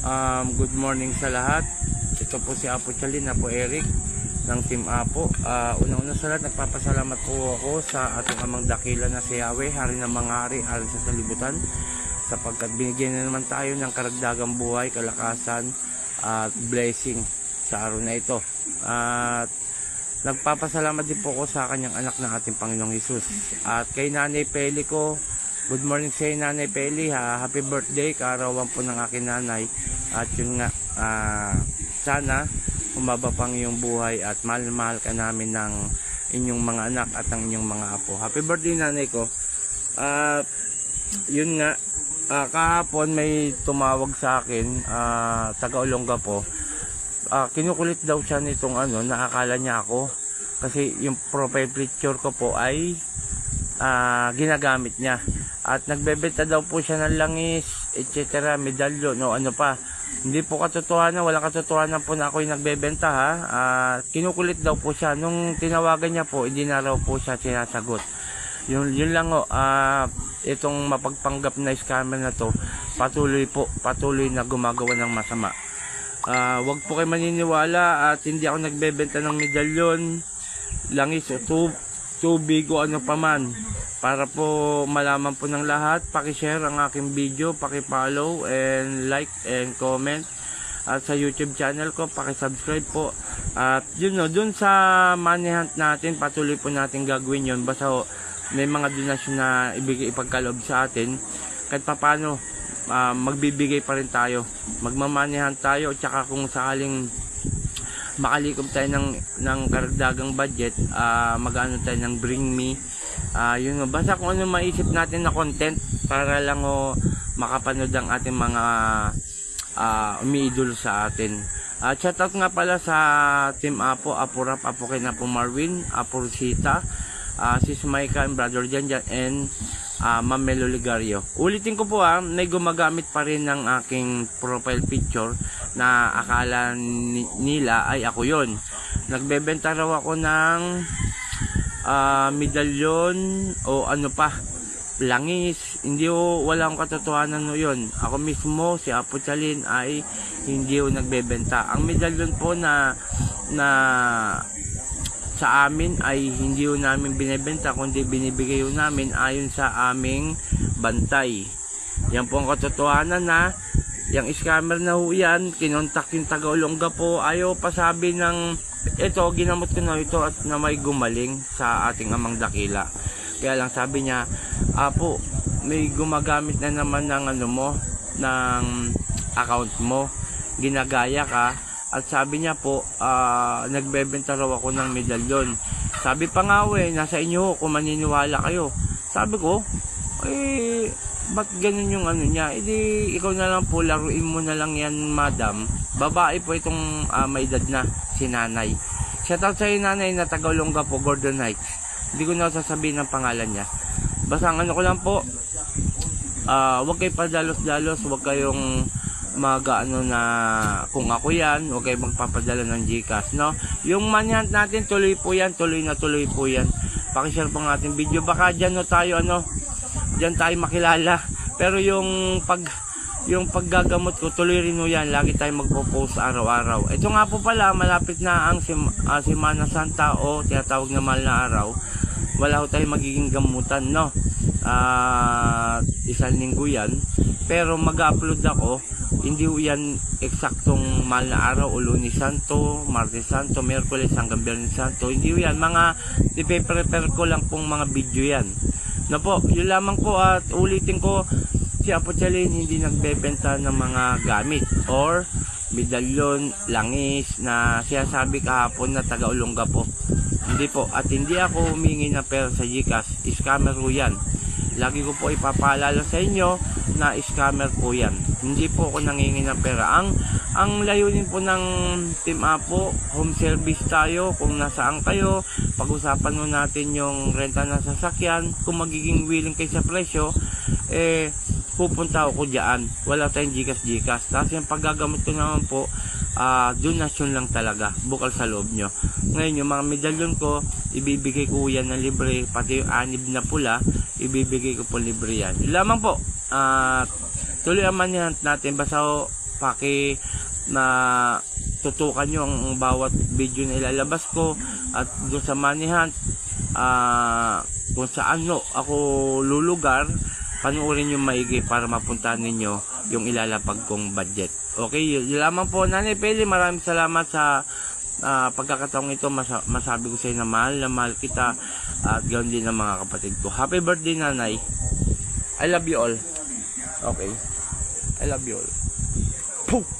Um, good morning sa lahat. Ito po si Apo Chalin, Apo Eric ng Team Apo. Uh, Una-una sa lahat, nagpapasalamat po ako sa ating amang dakila na si Yahweh, Hari ng mga hari, Hari sa salibutan. Sapagkat binigyan na naman tayo ng karagdagang buhay, kalakasan at blessing sa araw na ito. At nagpapasalamat din po ako sa kanyang anak na ating Panginoong Hesus. At kay Nanay Peli ko, Good morning sa Nanay Peli. Ha? Happy birthday, kaarawan po ng aking nanay. At yun nga, ah, sana umaba pang iyong buhay at mahal-mahal ka namin ng inyong mga anak at ng inyong mga apo. Happy birthday, nanay ko. At yun nga, ah, kahapon may tumawag sa akin, ah, taga Olongga po. Ah, kinukulit daw siya nitong ano, nakakala niya ako. Kasi yung profile picture ko po ay ah, ginagamit niya. At nagbebenta daw po siya ng langis, etc. medalyo, no ano pa. Hindi po katotohanan, walang katotohanan po na ako yung nagbebenta ha. Ah, kinukulit daw po siya. Nung tinawagan niya po, hindi na raw po siya sinasagot. Yun, yun lang o, ah, itong mapagpanggap na scammer na to, patuloy po, patuloy na gumagawa ng masama. Ah, wag po kayo maniniwala at hindi ako nagbebenta ng medalyon, langis o tub, tubig o ano paman. Para po malaman po ng lahat, paki-share ang aking video, paki-follow and like and comment. At sa YouTube channel ko, paki-subscribe po. At yun no, dun sa money hunt natin, patuloy po natin gagawin yun. Basta ho, may mga donasyon na ibigay ipagkaloob sa atin. Kahit papano, ah, magbibigay pa rin tayo. Magmamanihan tayo, tsaka kung sakaling makalikom tayo ng, ng karagdagang budget, ah mag-ano tayo ng bring me. Ah yun nga, basta kung ano maisip natin na content para lang o makapanood ang ating mga ah umiidolo sa atin. At shoutout nga pala sa Team Apo, Apo Rap, Apo Ken, Apo Marvin, Apo Rosita, ah si Sumaika and Brother Janjan, and ah Ma'am Melo Ligario. Ulitin ko po ah, may gumagamit pa rin ng aking profile picture na akala ni- nila ay ako yon. Nagbebenta raw ako ng ah, medalyon o ano pa, langis. Hindi o wala akong katotohanan no yun. Ako mismo, si Apo Chalin ay hindi o nagbebenta. Ang medalyon po na na sa amin ay hindi ho namin binebenta kundi binibigay ho namin ayon sa aming bantay. Yan po ang katotohanan na yung scammer na ho yan, kinontak yung taga po, ayaw pasabi ng ito, ginamot ko na ito at na may gumaling sa ating amang dakila. Kaya lang sabi niya, Apo, may gumagamit na naman ng ano mo, ng account mo, ginagaya ka, at sabi niya po, ah, nagbebenta raw ako ng medalyon. Sabi pa nga we, nasa inyo kung maniniwala kayo. Sabi ko, eh, ba't ganun yung ano niya? Edi, ikaw na lang po, laruin mo na lang yan, madam. Babae po itong ah, may edad na, si nanay. Shoutout sa iyo, nanay, na Tagalongga po, Gordon Heights. Hindi ko na sasabihin ang pangalan niya. Basta ano ko lang po, ah, wag kayo padalos-dalos, wag kayong mag ano na kung ako yan, huwag kayo magpapadala ng Gcash, no? Yung manhunt natin, tuloy po yan, tuloy na tuloy po yan. Pakishare po ang ating video. Baka dyan no tayo, ano, dyan tayo makilala. Pero yung pag yung paggagamot ko, tuloy rin ho yan. Lagi tayo magpo-post araw-araw. Ito nga po pala, malapit na ang sim, ah, Semana Santa o tinatawag na mahal na araw. Wala ho tayo magiging gamutan, no? Ah, isang linggo yan. Pero mag-upload ako hindi ho yan eksaktong mahal na araw o Lunes Santo, Martes Santo, Merkules hanggang Biyernes Santo. Hindi ho yan. Mga ipe-prepare ko lang pong mga video yan. Na po, yun lamang po at ulitin ko, si Apo Chalin hindi nagbebenta ng mga gamit or medalyon, langis na sinasabi kahapon na taga Olongga po. Hindi po. At hindi ako humingi ng pera sa Gcash. Scammer ho yan. Lagi ko po ipapaalala sa inyo na scammer po yan. Hindi po ako nangingi ng pera. Ang, ang layunin po ng Team Apo, home service tayo. Kung nasaan kayo, pag-usapan mo natin yung renta ng sasakyan. Kung magiging willing kayo sa presyo, eh, pupunta ako diyan. Wala tayong Gcash. Tapos yung paggagamit ko naman po, ah donasyon lang talaga. Bukal sa loob nyo. Ngayon, yung mga medalyon ko, ibibigay ko yan ng libre. Pati yung anib na pula, ibibigay ko po libre yan. Lamang po. At tuloy ang manhunt natin. Basta ho, paki na tutukan nyo ang, bawat video na ilalabas ko at doon sa money hunt ah, kung saan no, ako lulugar panuorin yung maigi para mapuntahan ninyo yung ilalapag kong budget okay yun, lamang po. Nanay Peli maraming salamat sa ah, pagkakataong ito. Masa- masabi ko sa iyo na mahal na mahal kita at ganoon din ang mga kapatid ko. Happy birthday nanay. I love you all. Okay. I love you all. Poof!